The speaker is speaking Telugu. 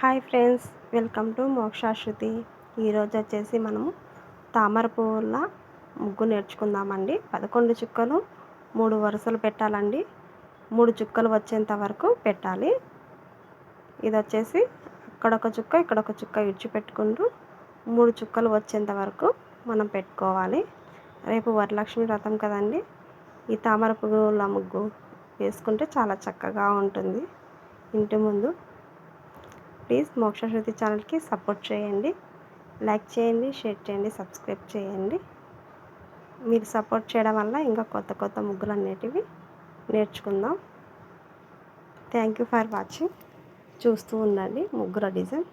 Hi friends welcome to Mokshashruti. ఈరోజు వచ్చేసి మనము తామర పువ్వుల ముగ్గు నేర్చుకుందామండి. పదకొండు చుక్కలు మూడు వరుసలు పెట్టాలండి. మూడు చుక్కలు వచ్చేంత వరకు పెట్టాలి. ఇది వచ్చేసి అక్కడొక చుక్క ఇక్కడొక చుక్క ఇడిచిపెట్టుకుంటూ మూడు చుక్కలు వచ్చేంత వరకు మనం పెట్టుకోవాలి. రేపు వరలక్ష్మి వ్రతం కదండి ఈ తామర పువ్వుల ముగ్గు వేసుకుంటే చాలా చక్కగా ఉంటుంది. ఇంటి ముందు ప్లీజ్ మోక్షశ్రుతి ఛానల్కి సపోర్ట్ చేయండి. లైక్ చేయండి షేర్ చేయండి సబ్స్క్రైబ్ చేయండి. మీరు సపోర్ట్ చేయడం వల్ల ఇంకా కొత్త కొత్త ముగ్గులు అనేటివి నేర్చుకుందాం. Thank you for watching. చూస్తూ ఉండండి ముగ్గుల డిజైన్.